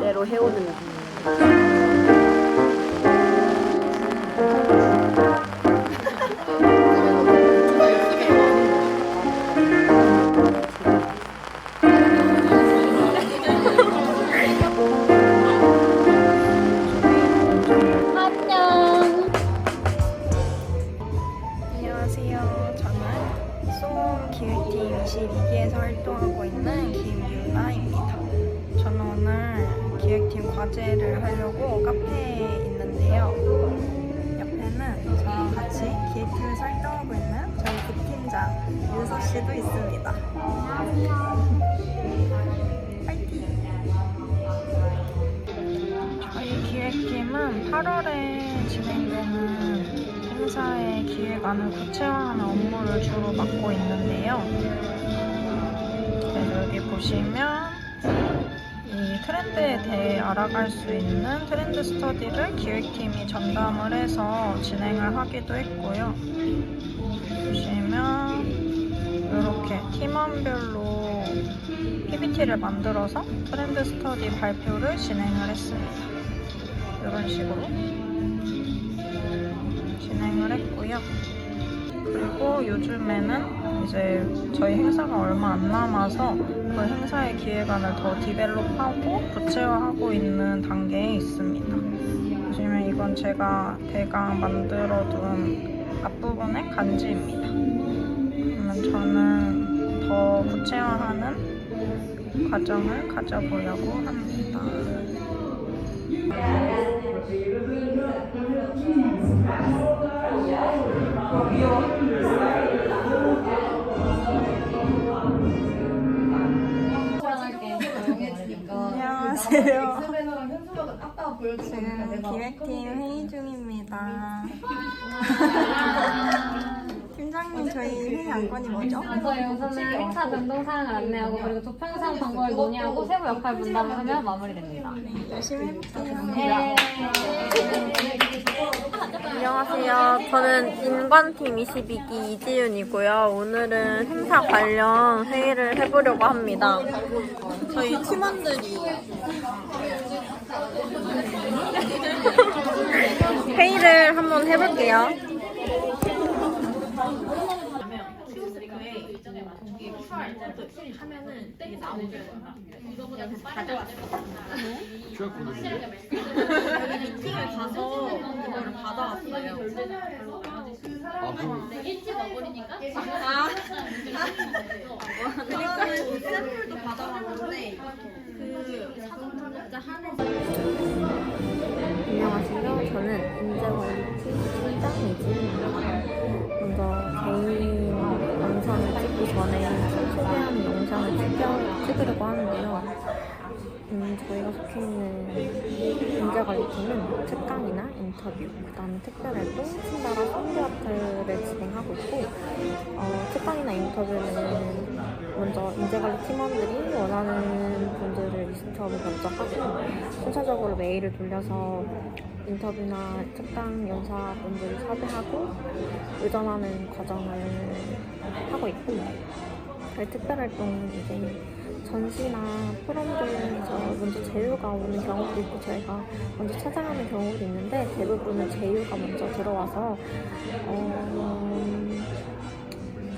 대로 해오는 안녕. 안녕하세요. 저는 송 기획팀 22기에서 활동하고 있는 김유나입니다. 저는 오늘 기획팀 과제를 하려고 카페에 있는데요. 옆에는 저랑 같이 기획팀에서 활동하고 있는 저희 부팀장 윤서 씨도 있습니다. 파이팅! 저희 기획팀은 8월에 진행되는 행사의 기획안을 구체화하는 업무를 주로 맡고 있는데요. 네, 여기 보시면 이 트렌드에 대해 알아갈 수 있는 트렌드 스터디를 기획팀이 전담을 해서 진행을 하기도 했고요. 보시면 이렇게 팀원별로 PPT를 만들어서 트렌드 스터디 발표를 진행을 했습니다. 이런 식으로 진행을 했고요. 그리고 요즘에는 이제 저희 행사가 얼마 안 남아서 그 행사의 기획안을 더 디벨롭하고 구체화하고 있는 단계에 있습니다. 보시면 이건 제가 대강 만들어둔 앞부분의 간지입니다. 그러면 저는 더 구체화하는 과정을 가져보려고 합니다. 안녕하세요. 지금 기획팀 회의 중입니다. 팀장님 저희 회의 안건이 뭐죠? 저희 우선은 행사 변동 사항을 안내하고 그리고 조편상 방법을 논의하고 세부 역할 분담을 하면 마무리됩니다. 열심히 해볼게요. 네. 안녕하세요. 저는 인관팀 22기 이지윤이고요. 오늘은 행사 관련 회의를 해보려고 합니다. 저희 팀원들이 회의를 한번 해볼게요. 미팅을 가서 이거를 받아왔어요. 아, 그럼 그리고 샘플도 받아왔는데 그 자동차 한해서 안녕하세요. 저는 인재관리팀 팀장 이지. 먼저 찍으려고 하는데요. 음, 저희가 속해 있는 인재관리팀은 특강이나 인터뷰, 그 다음에 특별활동, 팀나라 선교학회를 진행하고 있고 어, 특강이나 인터뷰는 먼저 인재관리 팀원들이 원하는 분들을 리스트업을 먼저 하고 순차적으로 메일을 돌려서 인터뷰나 특강 연사분들을 섭외하고 의전하는 과정을 하고 있고 저희 특별활동은 이제 전시나 프롬들에서 먼저 제휴가 오는 경우도 있고 저희가 먼저 찾아가는 경우도 있는데 대부분은 제휴가 먼저 들어와서 어,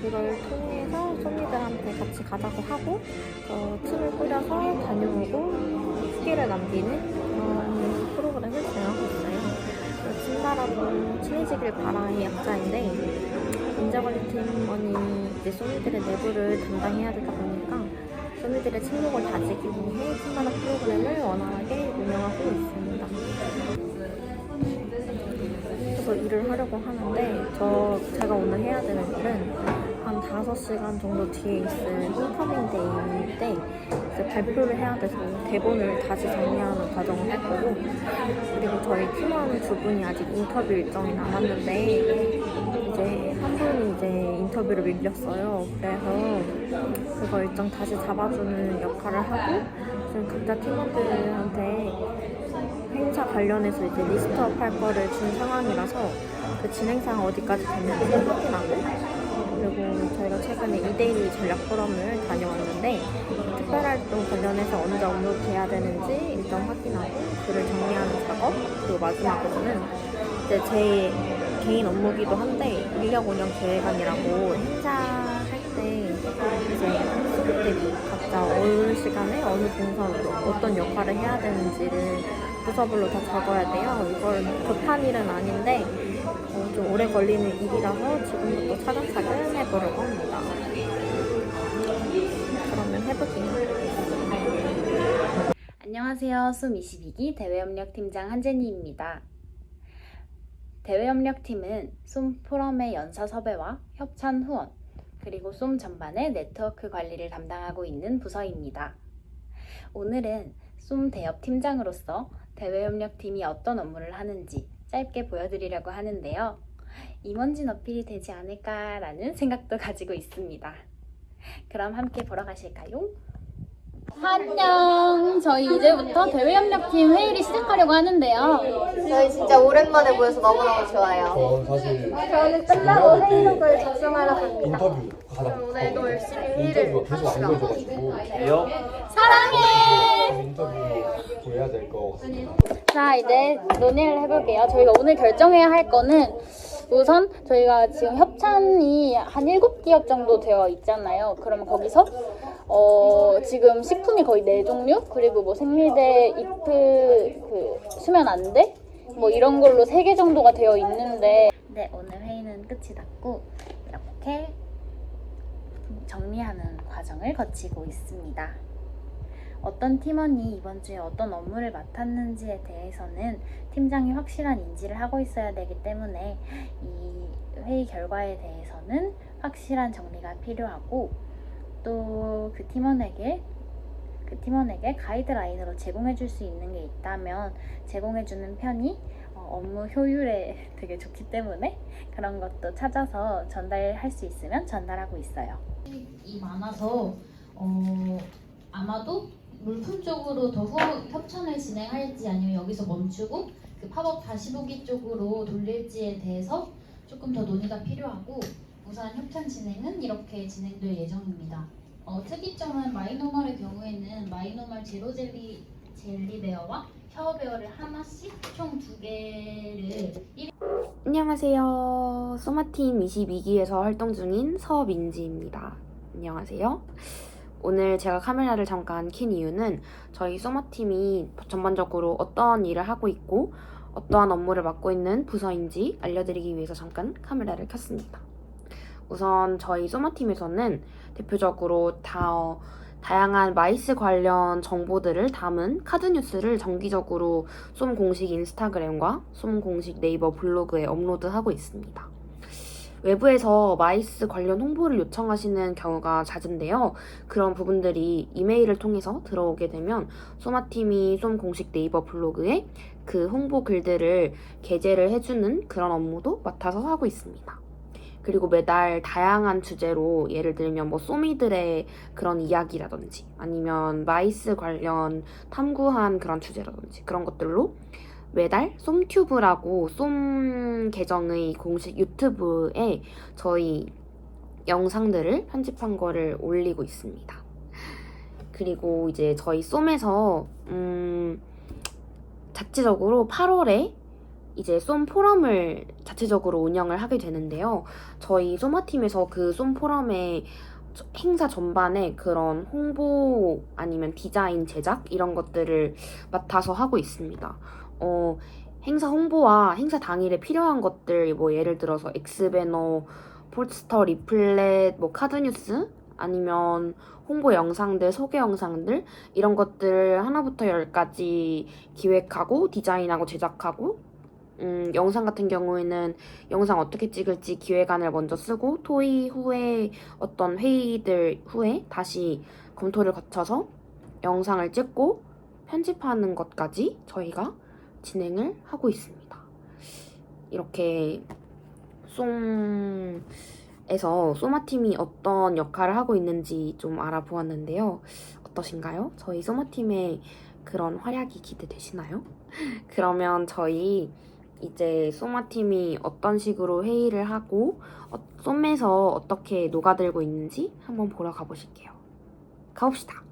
그걸 통해서 손님들한테 같이 가자고 하고 어, 팀을 꾸려서 다녀오고 후기를 남기는 그런 프로그램을 진행하고 있어요. 친나라도 친해지길 바라의 약자인데 인자관리팀원이 이제 소미들의 내부를 담당해야 되다 보니까 소미들의 침묵을 다지기 위해 친나라 프로그램을 원활하게 운영하고 있습니다. 그래서 일을 하려고 하는데 저 제가 오늘 해야 되는 일은 한 5시간 정도 뒤에 있을 홈커밍 데이 때 이제 발표를 해야 돼서 대본을 다시 정리하는 과정을 할 거고 그리고 저희 팀원 두 분이 아직 인터뷰 일정이 남았는데 이제 한 분이 이제 인터뷰를 밀렸어요. 그래서 그거 일정 다시 잡아주는 역할을 하고 지금 각자 팀원들한테 행사 관련해서 이제 리스트업 할 거를 준 상황이라서 그 진행상 어디까지 됐는지 확인하고 그리고 저희가 최근에 2대1 전략 포럼을 다녀왔는데 특별활동 관련해서 언제 업로드해야 되는지 일단 확인하고 글을 정리하는 작업 그리고 마지막으로는 이제 제 개인 업무기도 한데 인력 운영 계획안이라고 행사할 때 이제 스태프들이 각자 어느 시간에 어느 동선으로 어떤 역할을 해야 되는지를 부서별로 다 적어야 돼요. 이건 급한 일은 아닌데 어, 좀 오래 걸리는 일이라서 지금부터 차근차근 해보려고 합니다. 그러면 해볼게요. 안녕하세요. 숨 22기 대외협력팀장 한재니입니다. 대외협력팀은 쏨 포럼의 연사 섭외와 협찬 후원, 그리고 쏨 전반의 네트워크 관리를 담당하고 있는 부서입니다. 오늘은 쏨 대협 팀장으로서 대외협력팀이 어떤 업무를 하는지 짧게 보여드리려고 하는데요. 임원진 어필이 되지 않을까라는 생각도 가지고 있습니다. 그럼 함께 보러 가실까요? 안녕. 저희 이제부터 대외협력팀 회의를 시작하려고 하는데요. 저희 진짜 오랜만에 보여서 너무너무 좋아요. 저 사실 저는 끝나고 회의록을 작성하러 갑니다. 인터뷰 가다 오늘도 열심히 회의를 인터뷰가 계속 안 돼가지고 사랑해. 인터뷰 해야 될거 같습니다. 자, 이제 논의를 해볼게요. 저희가 오늘 결정해야 할 거는 우선 저희가 지금 협찬이 한 7기업 정도 되어 있잖아요. 그러면 거기서 어, 지금 식품이 거의 4종류 그리고 뭐 생리대, 이프, 그 수면 안대 뭐 이런 걸로 3개 정도가 되어 있는데 네, 오늘 회의는 끝이 났고 이렇게 정리하는 과정을 거치고 있습니다. 어떤 팀원이 이번 주에 어떤 업무를 맡았는지에 대해서는 팀장이 확실한 인지를 하고 있어야 되기 때문에 이 회의 결과에 대해서는 확실한 정리가 필요하고 또 그 팀원에게 그 팀원에게 가이드라인으로 제공해 줄 수 있는 게 있다면 제공해 주는 편이 어, 업무 효율에 되게 좋기 때문에 그런 것도 찾아서 전달할 수 있으면 전달하고 있어요. 이 많아서 어, 아마도 물품 쪽으로 더 후, 협찬을 진행할지 아니면 여기서 멈추고 그 팝업 다시 보기 쪽으로 돌릴지에 대해서 조금 더 논의가 필요하고 우선 협찬 진행은 이렇게 진행될 예정입니다. 어, 특이점은 마이노멀의 경우에는 마이노멀 제로 젤리 젤리 베어와 샤워 베어를 하나씩 총 두 개를 안녕하세요. 소마팀 22기에서 활동 중인 서민지입니다. 안녕하세요. 오늘 제가 카메라를 잠깐 킨 이유는 저희 소마팀이 전반적으로 어떤 일을 하고 있고 어떠한 업무를 맡고 있는 부서인지 알려드리기 위해서 잠깐 카메라를 켰습니다. 우선 저희 소마팀에서는 대표적으로 다 어, 다양한 마이스 관련 정보들을 담은 카드 뉴스를 정기적으로 쏨 공식 인스타그램과 쏨 공식 네이버 블로그에 업로드하고 있습니다. 외부에서 마이스 관련 홍보를 요청하시는 경우가 잦은데요. 그런 부분들이 이메일을 통해서 들어오게 되면 소마팀이 쏨 공식 네이버 블로그에 그 홍보 글들을 게재를 해주는 그런 업무도 맡아서 하고 있습니다. 그리고 매달 다양한 주제로 예를 들면 뭐 소미들의 그런 이야기라든지 아니면 마이스 관련 탐구한 그런 주제라든지 그런 것들로 매달 쏨튜브라고 쏨 계정의 공식 유튜브에 저희 영상들을 편집한 거를 올리고 있습니다. 그리고 이제 저희 쏨에서 음 자체적으로 8월에 이제 쏨 포럼을 자체적으로 운영을 하게 되는데요. 저희 소마팀에서 그 쏨 포럼의 행사 전반에 그런 홍보 아니면 디자인 제작 이런 것들을 맡아서 하고 있습니다. 어, 행사 홍보와 행사 당일에 필요한 것들 뭐 예를 들어서 엑스배너, 포스터, 리플렛, 뭐 카드 뉴스 아니면 홍보 영상들, 소개 영상들 이런 것들 하나부터 열까지 기획하고 디자인하고 제작하고 음, 영상 같은 경우에는 영상 어떻게 찍을지 기획안을 먼저 쓰고 토의 후에 어떤 회의들 후에 다시 검토를 거쳐서 영상을 찍고 편집하는 것까지 저희가 진행을 하고 있습니다. 이렇게 쏨에서 소마팀이 어떤 역할을 하고 있는지 좀 알아보았는데요. 어떠신가요? 저희 소마팀의 그런 활약이 기대되시나요? 그러면 저희 이제 소마팀이 어떤 식으로 회의를 하고 어, 쏨에서 어떻게 녹아들고 있는지 한번 보러 가보실게요. 가봅시다.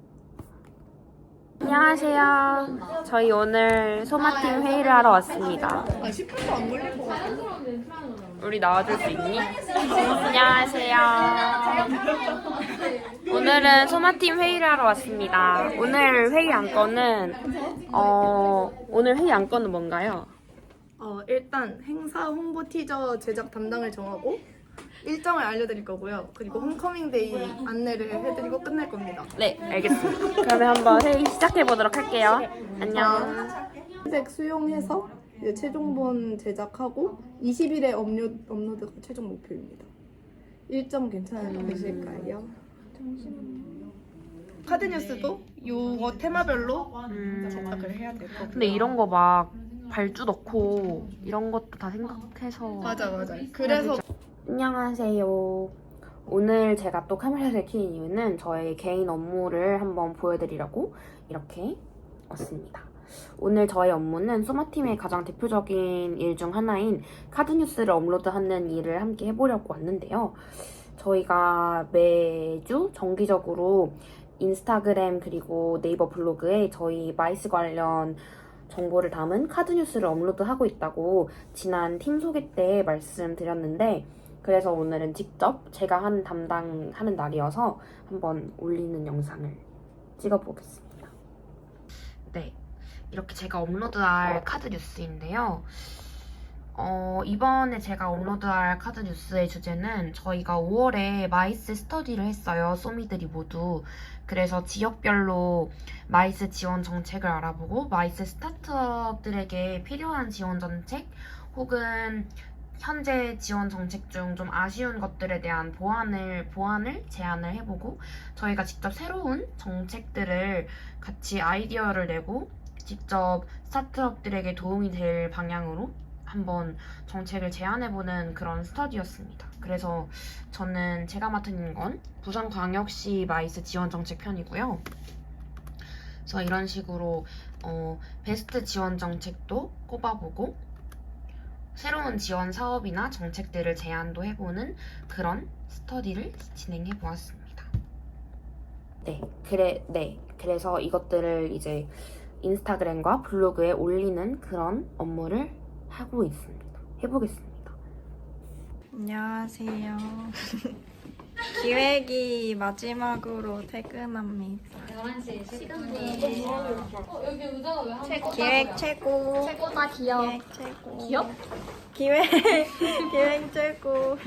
안녕하세요. 저희 오늘 소마팀 회의를 하러 왔습니다. 우리 나와줄 수 있니? 안녕하세요. 오늘은 소마팀 회의를 하러 왔습니다. 오늘 회의 안건은 어 오늘 회의 안건은 뭔가요? 어, 일단 행사 홍보 티저 제작 담당을 정하고 일정을 알려드릴 거고요. 그리고 홈커밍데이 안내를 해드리고 끝낼 겁니다. 네, 알겠습니다. 그러면 한번 회의 시작해 보도록 할게요. 안녕. 색 수용해서 이제 최종본 제작하고 20일에 업로, 업로드가 최종 목표입니다. 일정 괜찮으실까요? 잠시만요. 카드뉴스도 요 테마별로 제작을 해야 될 거고요. 근데 이런 거 막 발주 넣고 이런 것도 다 생각해서 맞아 맞아. 그래서 안녕하세요. 오늘 제가 또 카메라를 켜는 이유는 저의 개인 업무를 한번 보여드리려고 이렇게 왔습니다. 오늘 저의 업무는 소마팀의 가장 대표적인 일 중 하나인 카드뉴스를 업로드하는 일을 함께 해보려고 왔는데요. 저희가 매주 정기적으로 인스타그램 그리고 네이버 블로그에 저희 마이스 관련 정보를 담은 카드 뉴스를 업로드하고 있다고 지난 팀 소개 때 말씀드렸는데 그래서 오늘은 직접 제가 하는 담당하는 날이어서 한번 올리는 영상을 찍어보겠습니다. 네, 이렇게 제가 업로드할 카드 뉴스인데요. 어, 이번에 제가 업로드할 카드 뉴스의 주제는 저희가 5월에 마이스 스터디를 했어요. 소미들이 모두. 그래서 지역별로 마이스 지원 정책을 알아보고 마이스 스타트업들에게 필요한 지원 정책 혹은 현재 지원 정책 중 좀 아쉬운 것들에 대한 보완을 보완을 제안을 해보고 저희가 직접 새로운 정책들을 같이 아이디어를 내고 직접 스타트업들에게 도움이 될 방향으로 한번 정책을 제안해보는 그런 스터디였습니다. 그래서 저는 제가 맡은 건 부산광역시 마이스 지원 정책 편이고요. 그래서 이런 식으로 어, 베스트 지원 정책도 꼽아보고 새로운 지원 사업이나 정책들을 제안도 해보는 그런 스터디를 진행해 보았습니다. 네, 그래, 네. 그래서 이것들을 이제 인스타그램과 블로그에 올리는 그런 업무를 하고 있습니다. 해보겠습니다. 안녕하세요. 기획이 마지막으로 퇴근합니다. 11시에 시간이 어, 여기 의자가 왜 한... 기획 최고. 최고다 귀여워. 기획 최고. 기업? 기획 기획 최고.